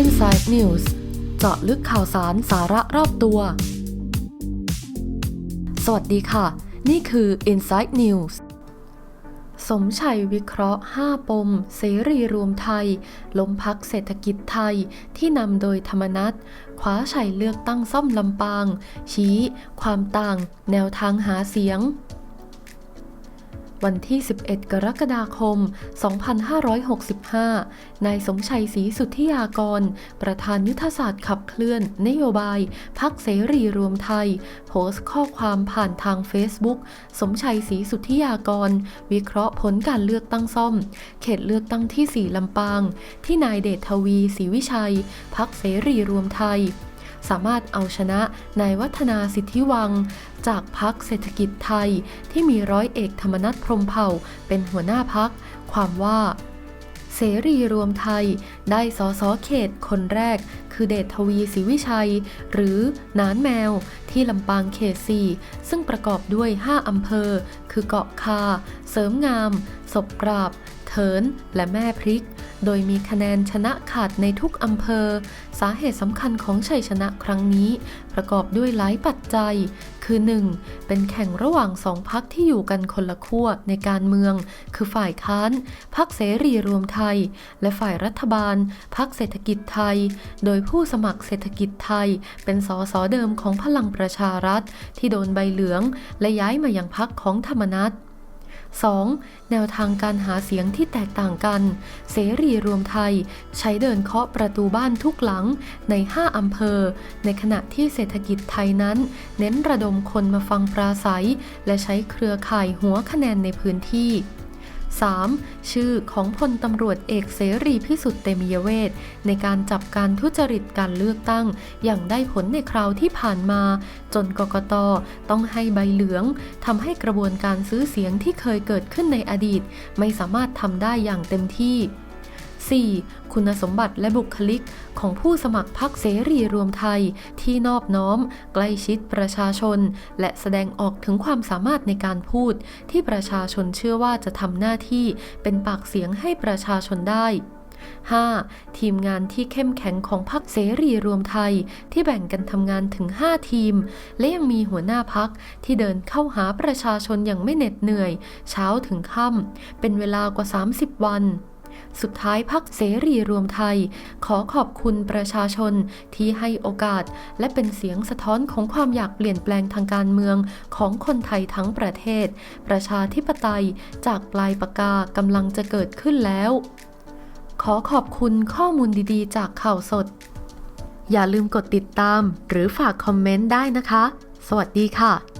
Inside News เจาะลึกข่าวสารสาระรอบตัว สวัสดีค่ะ นี่คือ Inside News สมชัยวิเคราะห์ 5 ปม เสรีรวมไทย ล้มพักเศรษฐกิจไทยที่นำโดยธรรมนัตคว้าชัยเลือกตั้งซ่อมลำปาง ชี้ ความต่าง แนวทางหาเสียง วันที่ 11 กรกฎาคม 2565 นายสมชัยศรีสุทธิยากร ประธานยุทธศาสตร์ขับเคลื่อน นโยบาย พักเสรีรวมไทย โพสต์ข้อความผ่านทาง Facebook สมชัยศรีสุทธิยากร วิเคราะห์ผลการเลือกตั้งซ่อม เขตเลือกตั้งที่ 4 ลำปาง ที่นายเดชทวีศรีวิชัย พักเสรีรวมไทย สามารถเอาชนะนายวัฒนาสิทธิวัง จากพักเศรษฐกิจไทยที่มีร้อยเอกธรรมนัฐพรมเผ่าเป็นหัวหน้าพัก ความว่าเสรีรวมไทยได้สอสอเขตคนแรก คือเดชทวีศรีวิชัย หรือนานแมวที่ลำปางเขต4ซึ่งประกอบด้วย 5 อำเภอ คือเกาะคา เสริมงาม ศพปราบ เถิน และแม่พริก โดยมีคะแนนชนะขาดในทุกอำเภอ สาเหตุสำคัญของชัยชนะครั้งนี้ ประกอบด้วยหลายปัจจัย คือ 1. เป็นแข่งระหว่างสองพักที่อยู่กันคนละขั้วในการเมือง คือฝ่ายค้านพักเสรีรวมไทย และฝ่ายรัฐบาลพักเศรษฐกิจไทย โดยผู้สมัครเศรษฐกิจไทย เป็นสสเดิมของพลังประชารัฐ ที่โดนใบเหลือง และย้ายมายังพักของธรรมนัต 2. แนวทางการหาเสียงที่แตกต่างกัน เสรีรวมไทย ใช้เดินเคาะประตูบ้านทุกหลังใน 5 อำเภอ ในขณะที่เศรษฐกิจไทยนั้น เน้นระดมคนมาฟังปราศัย และใช้เครือข่ายหัวคะแนนในพื้นที่ 3. ชื่อของพลตำรวจเอกเสรีพิสุทธิ์เตมียเวทในการจับการทุจริตการเลือกตั้ง อย่างได้ผลในคราวที่ผ่านมา จนกกตต้องให้ใบเหลืองทำให้กระบวนการซื้อเสียงที่เคยเกิดขึ้นในอดีต ไม่สามารถทำได้อย่างเต็มที่ 4. คุณสมบัติและบุคลิกของผู้สมัครพรรคเสรีรวมไทยที่นอบน้อม ใกล้ชิดประชาชน และแสดงออกถึงความสามารถในการพูด ที่ประชาชนเชื่อว่าจะทำหน้าที่เป็นปากเสียงให้ประชาชนได้ 5. ทีมงานที่เข้มแข็งของพรรคเสรีรวมไทย ที่แบ่งกันทำงานถึง 5 ทีม และยังมีหัวหน้าพักที่เดินเข้าหาประชาชนอย่างไม่เหน็ดเหนื่อย เช้าถึงค่ำเป็นเวลากว่า 30 วัน สุดท้ายพักเสรีรวมไทย ขอขอบคุณประชาชนที่ให้โอกาส และเป็นเสียงสะท้อนของความอยากเปลี่ยนแปลงทางการเมืองของคนไทยทั้งประเทศ ประชาธิปไตยจากปลายปากกากำลังจะเกิดขึ้นแล้ว ขอขอบคุณข้อมูลดีๆ จากข่าวสด อย่าลืมกดติดตาม หรือฝากคอมเมนต์ได้นะคะ สวัสดีค่ะ